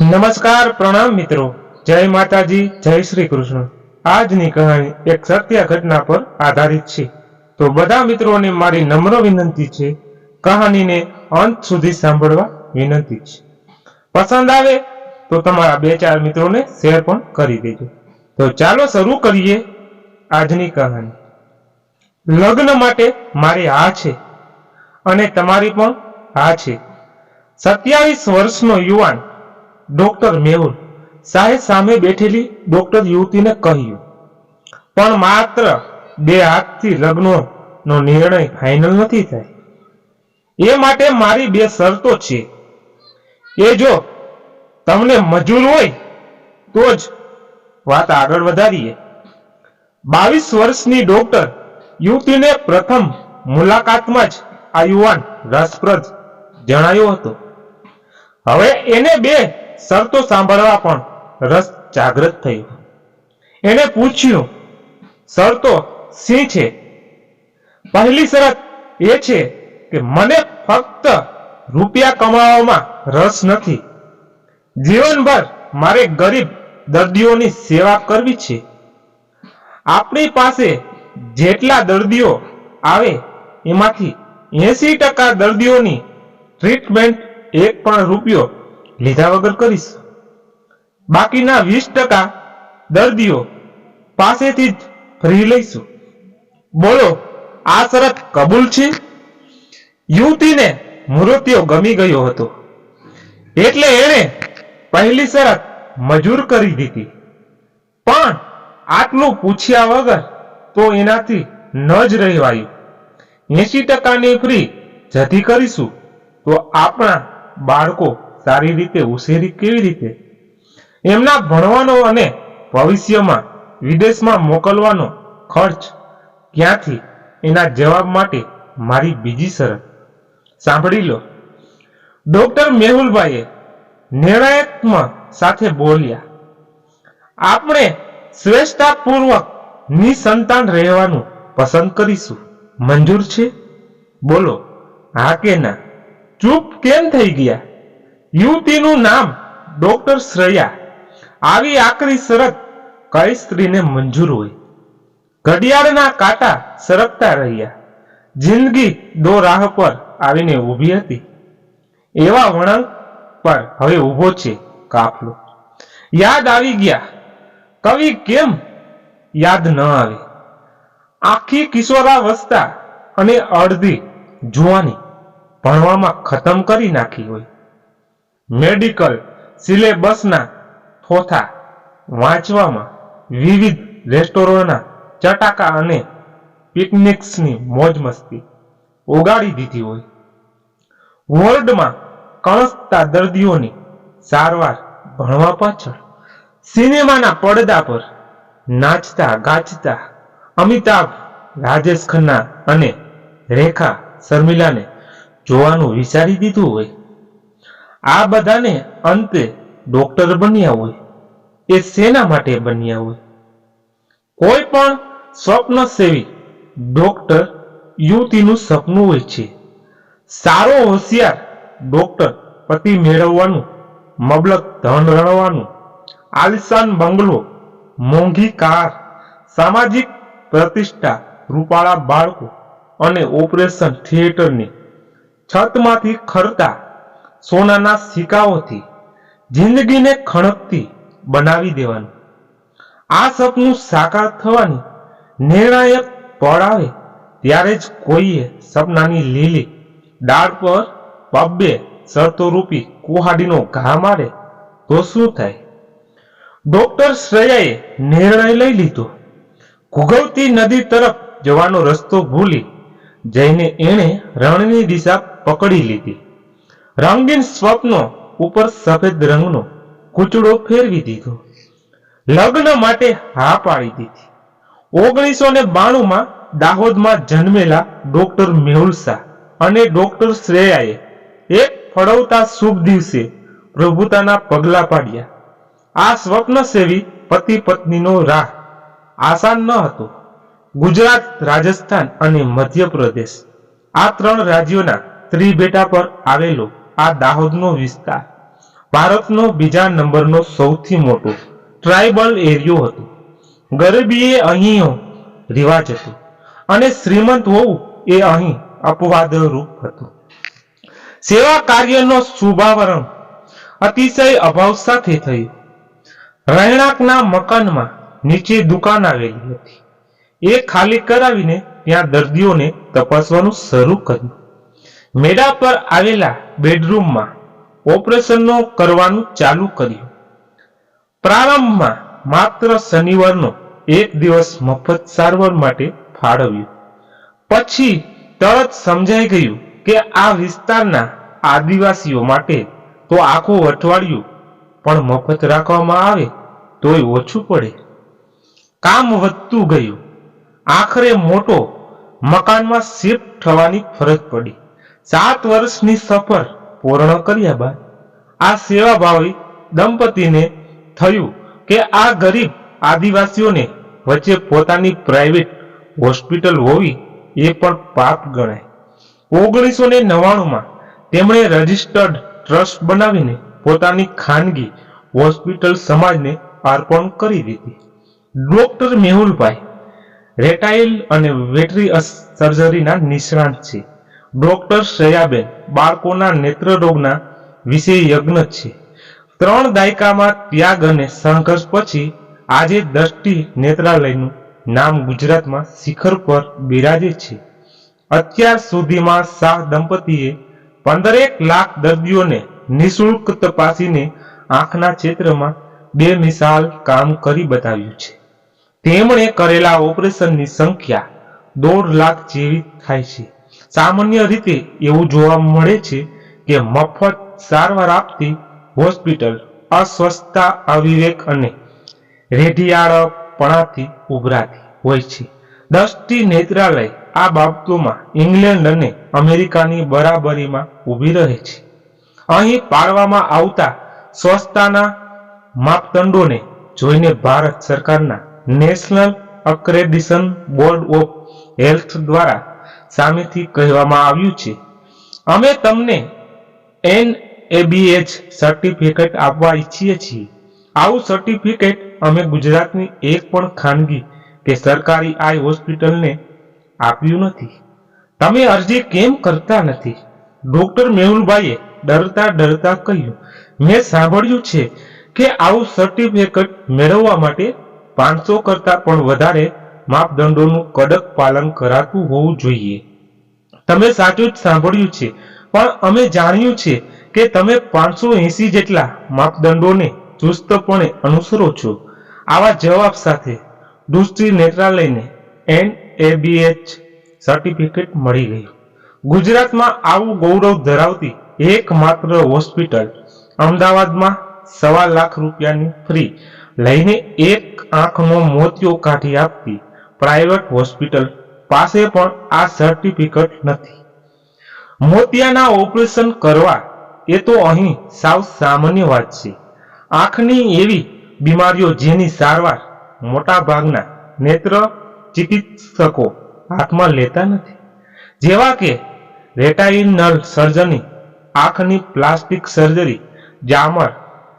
નમસ્કાર પ્રણામ મિત્રો. જય માતાજી, જય શ્રી કૃષ્ણ. આજની કહાણી એક સત્ય ઘટના પર આધારિત છે. તો બધા મિત્રોને મારી નમ્ર વિનંતી છે, કહાનીને અંત સુધી સાંભળવા વિનંતી છે. પસંદ આવે તો તમારા બે ચાર મિત્રોને શેર પણ કરી દેજો. તો ચાલો શરૂ કરીએ આજની કહાની. લગ્ન માટે મારી આ છે અને તમારી પણ આ છે. સત્યાવીસ વર્ષનો યુવાન ડોક્ટર મેહુલ સાહેબ સામે બેઠેલી ડોક્ટર યુવતીને કહ્યું, પણ માત્ર બે હાથથી લગ્નનો નિર્ણય ફાઇનલ નથી થાય. એ માટે મારી બે શરતો છે. એ જો તમને મજૂર હોય, તો જ વાત આગળ વધારીએ. બાવીસ વર્ષની ડોક્ટર યુવતીને પ્રથમ મુલાકાતમાં જ આ યુવાન રસપ્રદ જણાયો હતો. હવે એને બે શરતો સાંભળવા પણ રસ જાગ્રત થયો એને પૂછ્યું, શરતો શી છે? પહેલી શરત એ છે કે મને ફક્ત રૂપિયા કમાવામાં રસ નથી. જીવનભર મારે ગરીબ દર્દીઓની સેવા કરવી છે. આપણી પાસે જેટલા દર્દીઓ આવે એમાંથી એસી ટકા દર્દીઓની ટ્રીટમેન્ટ એક પણ રૂપિયો લીધા વગર કરીશ. બાકીના વીસ ટકા દર્દીઓ પાસેથી જ ફ્રી લઈશું. બોલો, આ શરત કબૂલ છે? યુવતીને મૃત્યુ ગમી ગયો હતો. એટલે એણે પહેલી શરત મજૂર કરી દીધી. પણ આટલું પૂછ્યા વગર તો એનાથી ન જ રહેવાયું. એસી ટકાની ફ્રી જતી કરીશું તો આપણા બાળકો સારી રીતે, ઉછેરી કેવી રીતે? એમના ભણવાનો અને ભવિષ્યમાં વિદેશમાં મોકલવાનો ખર્ચ ક્યાંથી? એના જવાબ માટે મારી બીજી શરત. સાંભળી લો. ડોક્ટર મેહુલભાઈએ નિર્ણાયકમાં સાથે બોલ્યા, આપણે શ્રેષ્ઠતાપૂર્વક નિસંતાન રહેવાનું પસંદ કરીશું. મંજૂર છે? બોલો. હા કે ના. ચૂપ કેમ થઈ ગયા? યુવતીનું નામ ડોક્ટર શ્રેયા. આવી આકરી શરત કઈ સ્ત્રીને મંજૂર હોય? ઘડિયાળના કાંટા સરકતા રહ્યા. જિંદગી દો રાહ પર આવીને ઊભી હતી. એવા વળાંક પર હવે ઊભો છે કાફલો. યાદ આવી ગયા. કવિ કેમ યાદ ન આવે? આખી કિશોરાવસ્થા અને અડધી જુવાની ભણવામાં ખતમ કરી નાખી હોય. મેડિકલ સિલેબસના થોથા વાંચવામાં વિવિધ રેસ્ટોરન્ટના ચટાકા અને પિકનિક્સની મોજ મસ્તી ઓગાળી દીધી હોય. વોર્ડમાં કણસતા દર્દીઓની સારવાર ભણવા પાછળ સિનેમાના પડદા પર નાચતા ગાચતા અમિતાભ, રાજેશ ખન્ના અને રેખા શર્મિલાને જોવાનું વિચારી દીધું હોય. આ બધાને અંતે ડોક્ટર બન્યા હોય, એ શેના માટે બન્યા હોય? કોઈ પણ સ્વપ્ન સેવી ડોક્ટર યુવતીનું સપનું હોય છે. સારો હોશિયાર ડોક્ટર પતિ મેળવવાનું મબલક ધન રણવાનું, આલિશાન બંગલો, મોંઘી કાર, સામાજિક પ્રતિષ્ઠા રૂપાળા બાળકો અને ઓપરેશન થિયેટરની છતમાંથી ખરતા સોનાના સિક્કાઓથી જિંદગીને ખણકતી બનાવી દેવાનું. આ સપનું સાકાર થવાની નિર્ણાયક પળ આવે ત્યારે જ કોઈએ સપનાની લીલી ડાળ પર પબ્બે શરતો રૂપી કુહાડીનો ઘા મારે તો શું થાય? ડોક્ટર શ્રેયાએ નિર્ણય લઈ લીધો. ઘૂઘવતી નદી તરફ જવાનો રસ્તો ભૂલી જઈને એણે રણની દિશા પકડી લીધી. રંગીન સ્વપ્નો ઉપર સફેદ રંગનો કૂચડો ફેરવી દીધો. લગ્ન માટે હા પાડી દીધી. ઓગણીસો ને બાણુંમાં દાહોદમાં જન્મેલા ડોક્ટર મેહુલ શાહ અને ડોક્ટર શ્રેયાએ એક ફળવતા શુભ દિવસે પ્રભુતાના પગલા પાડ્યા. આ સ્વપ્ન સેવી પતિ પત્નીનો રાહ આસાન ન હતો. ગુજરાત, રાજસ્થાન અને મધ્યપ્રદેશ આ ત્રણ રાજ્યોના ત્રિભેટા પર આવેલો આ દાહોદનો વિસ્તાર. ભારતનો બીજા નંબરનો સૌથી મોટો ટ્રાઇબલ એરિયો હતો. ગરીબી એ અહીં રિવાજ હતો અને શ્રીમંત હોવું એ અહીં અપવાદ રૂપ હતું. સેવા કાર્યનો શુભાવરણ અતિશય અભાવ સાથે થયું. રહેણાંકના મકાનમાં નીચે દુકાન આવેલી હતી. એ ખાલી કરાવીને ત્યાં દર્દીઓને તપાસવાનું શરૂ કર્યું. મેડા પર આવેલા બેડરૂમમાં ઓપરેશનનો કરવાનું ચાલુ કર્યું. પ્રારંભમાં માત્ર શનિવારનો એક દિવસ મફત સારવાર માટે ફાળવ્યું. પછી તરત સમજાઈ ગયું કે આ વિસ્તારના આદિવાસીઓ માટે તો આખું અઠવાડિયું પણ મફત રાખવામાં આવે તોય ઓછું પડે. કામ વધતું ગયું. આખરે મોટો મકાનમાં શિફ્ટ થવાની ફરજ પડી. સાત વર્ષની સફર પૂર્ણ કર્યા બાદ આ સેવાભાવી દંપતીને થયું કે આ ગરીબ આદિવાસીઓને વચ્ચે પોતાની પ્રાઇવેટ હોસ્પિટલ હોવી એ પણ પાપ ગણાય. ઓગણીસો ને નવ્વાણુંમાં તેમણે રજિસ્ટર્ડ ટ્રસ્ટ બનાવીને પોતાની ખાનગી હોસ્પિટલ સમાજને અર્પણ કરી દીધી. ડોક્ટર મેહુલભાઈ રેટાઇલ અને વેટરી સર્જરીના નિષ્ણાંત છે. ડોક્ટર શ્રેયાબેન બાળકોના નેત્ર રોગના વિશે યજ્ઞ છે. ત્રણ દાયકામાં ત્યાગ અને સંઘર્ષ પછી આજે દ્રષ્ટિ નેત્રાલયનું નામ ગુજરાતમાં શિખર પર બિરાજે છે. અત્યાર સુધીમાં શાહ દંપતીએ પંદરેક લાખ દર્દીઓને નિઃશુલ્ક તપાસીને આંખના ક્ષેત્રમાં બે મિસાલ કામ કરી બતાવ્યું છે. તેમણે કરેલા ઓપરેશનની સંખ્યા દોઢ લાખ જેવી થાય છે. સામાન્ય રીતે એવું જોવા મળે છે કે મફત સારવાર આપતી હોસ્પિટલ અસ્વસ્થતા અવિવેક અને રેઢિયાળપણાથી ઉભરાતી હોય છે. દ્રષ્ટિ નેત્રાલય આ બાબતોમાં ઇંગ્લેન્ડ અને અમેરિકાની બરાબરીમાં ઊભી રહે છે. અહીં પાળવામાં આવતા સ્વચ્છતાના માપદંડોને જોઈને ભારત સરકારના national accreditation board of health દ્વારા સામેથી કહેવામાં આવ્યું છે, અમે તમને એન એબીએચ સર્ટિફિકેટ આપવા ઈચ્છીએ છીએ. આવું સર્ટિફિકેટ અમે ગુજરાતની એક પણ ખાનગી કે સરકારી આઈ હોસ્પિટલને આપ્યું નથી. તમે અરજી કેમ કરતા નથી? ડોક્ટર મેહુલભાઈએ ડરતા ડરતા કહ્યું, મેં સાંભળ્યું છે કે આવું સર્ટિફિકેટ મેળવવા માટે પાંચસો કરતા પણ વધારે માપદંડોનું કડક પાલન કરાતું હોવું જોઈએ. તમે સાચું જ સાંભળ્યું છે, પણ અમે જાણ્યું છે કે તમે પાંચસો એસી જેટલા માપદંડોને ચુસ્તપણે અનુસરો છો. આવા જવાબ સાથે દૃષ્ટિ નેત્રાલયને એનએબીએચ સર્ટિફિકેટ મળી ગયું. ગુજરાતમાં આવું ગૌરવ ધરાવતી એકમાત્ર હોસ્પિટલ અમદાવાદમાં સવા લાખ રૂપિયાની ફ્રી લઈને એક આંખનો મોતિયો કાઢી આપતી પ્રાઇવેટ હોસ્પિટલ પાસે પણ આ સર્ટિફિકેટ નથી. મોતિયાના ઓપરેશન કરવા એ તો અહીં સાવ સામાન્ય વાત છે. આંખની એવી બીમારીઓ જેની સારવાર મોટા ભાગના નેત્ર ચિકિત્સકો હાથમાં લેતા નથી. જેવા કે રેટાઇનલ સર્જરી, આંખની પ્લાસ્ટિક સર્જરી, જામર,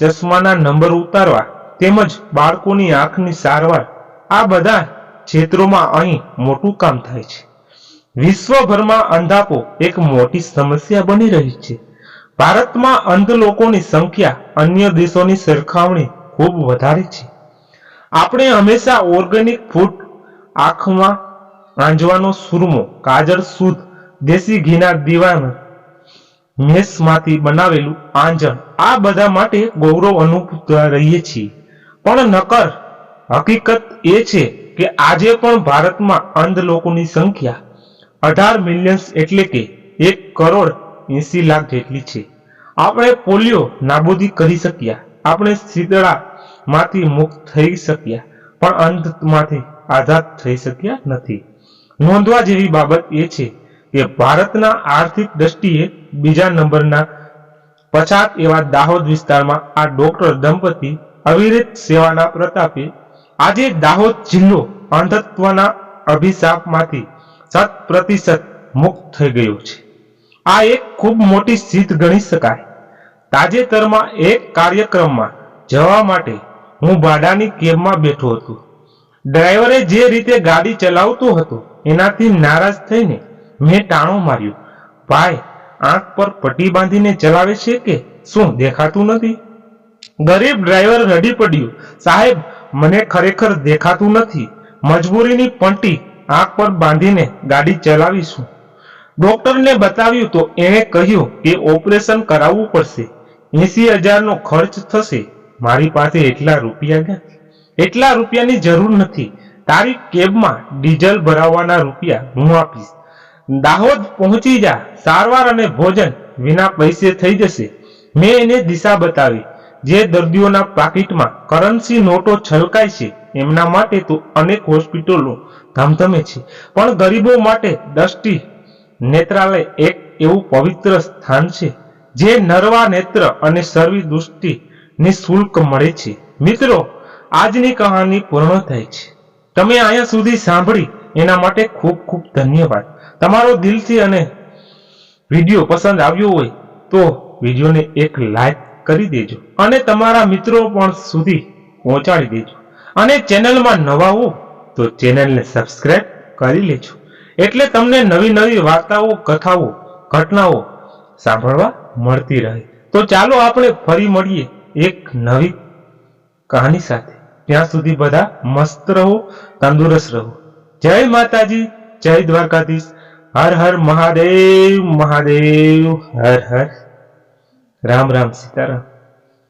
ચશ્માના નંબર ઉતારવા તેમજ બાળકોની આંખની સારવાર, આ બધા ક્ષેત્રોમાં અહીં મોટું કામ થાય છે. વિશ્વભરમાં અંધાપો એક મોટી સમસ્યા બની રહી છે. ભારતમાં અંધ લોકોની સંખ્યા અન્ય દેશોની સરખામણી ખૂબ વધારે છે. આપણે હંમેશા ઓર્ગેનિક ફૂડ, આંખમાં આંજવાનો સુરમો, કાજળ શુદ્ધ દેશી ઘીના દીવાન, મેસમાંથી બનાવેલું આંજણ, આ બધા માટે ગૌરવ અનુભવતા રહીએ છીએ. પણ નકર હકીકત એ છે કે આજે પણ ભારતમાં અંધ લોકોની સંખ્યા અઢાર મિલિયન્સ એટલે કે એક કરોડ એસી લાખ જેટલી છે. આપણે પોલિયો નાબૂદી કરી શક્યા. આપણે શીતળામાંથી મુક્ત થઈ શક્યા. પણ અંધમાંથી આઝાદ થઈ શક્યા નથી. નોંધવા જેવી બાબત એ છે કે ભારતના આર્થિક દ્રષ્ટિએ બીજા નંબરના પછાત એવા દાહોદ વિસ્તારમાં આ ડોક્ટર દંપતી અવિરત સેવાના પ્રતાપે આજે દાહોદ જિલ્લો અંધત્વના અભિશાપમાંથી શત પ્રતિશત મુક્ત થઈ ગયો છે. આ એક ખૂબ મોટી સિદ્ધ ગણી શકાય. તાજેતરમાં એક કાર્યક્રમમાં જવા માટે હું ભાડાની કેબમાં બેઠો હતો. ડ્રાઈવરે જે રીતે ગાડી ચલાવતો હતો, એનાથી નારાજ થઈને મેં ટાણો માર્યો. ભાઈ, આંખ પર પટ્ટી બાંધીને ચલાવે છે કે? શું દેખાતું નથી? ગરીબ ડ્રાઈવર રડી પડ્યું. સાહેબ મને ખરેખર દેખાતું નથી. મજબૂરીની પંટી આંખ પર બાંધીને ગાડી ચલાવીશું. ડોક્ટરને બતાવ્યું તો એણે કહ્યું કે ઓપરેશન કરાવવું પડશે. એસી હજારનો ખર્ચ થશે. મારી પાસે એટલા રૂપિયા ક્યાં? એટલા રૂપિયાની જરૂર નથી. તારી કેબમાં ડીઝલ ભરાવવાના રૂપિયા હું આપીશ. દાહોદ પહોંચી જા. સારવાર અને ભોજન વિના પૈસે થઈ જશે. મેં એને દિશા બતાવી. જે દર્દીઓના પાકીટમાં કરન્સી નોટો છલકાય છે, એમના માટે તો અનેક હોસ્પિટલો ધમધમે છે. પણ ગરીબો માટે દ્રષ્ટિ નેત્રાલય એક એવું પવિત્ર સ્થાન છે, જે નરવા નેત્ર અને સર્વી દૃષ્ટિ નિઃશુલ્ક મળે છે. મિત્રો, આજની કહાની પૂર્ણ થાય છે. તમે અહીંયા સુધી સાંભળી, એના માટે ખૂબ ખૂબ ધન્યવાદ. તમારો દિલથી અને વીડિયો પસંદ આવ્યો હોય, તો વિડીયોને એક લાઈક કરી દેજો. અને તમારા મિત્રો પણ સુધી પહોંચાડી દેજો. અને ચેનલમાં નવા હો, તો ચેનલને સબસ્ક્રાઇબ કરી લેજો. એટલે તમને નવી નવી વાર્તાઓ, કથાઓ, ઘટનાઓ સાંભળવા મળતી રહે. તો ચાલો આપણે ફરી મળીએ એક નવી કહાની સાથે. ત્યાં સુધી બધા મસ્ત રહો, તંદુરસ્ત રહો. જય માતાજી, જય દ્વારકાધીશ. હર હર મહાદેવ મહાદેવ, હર હર. રામ રામ સીતારામ.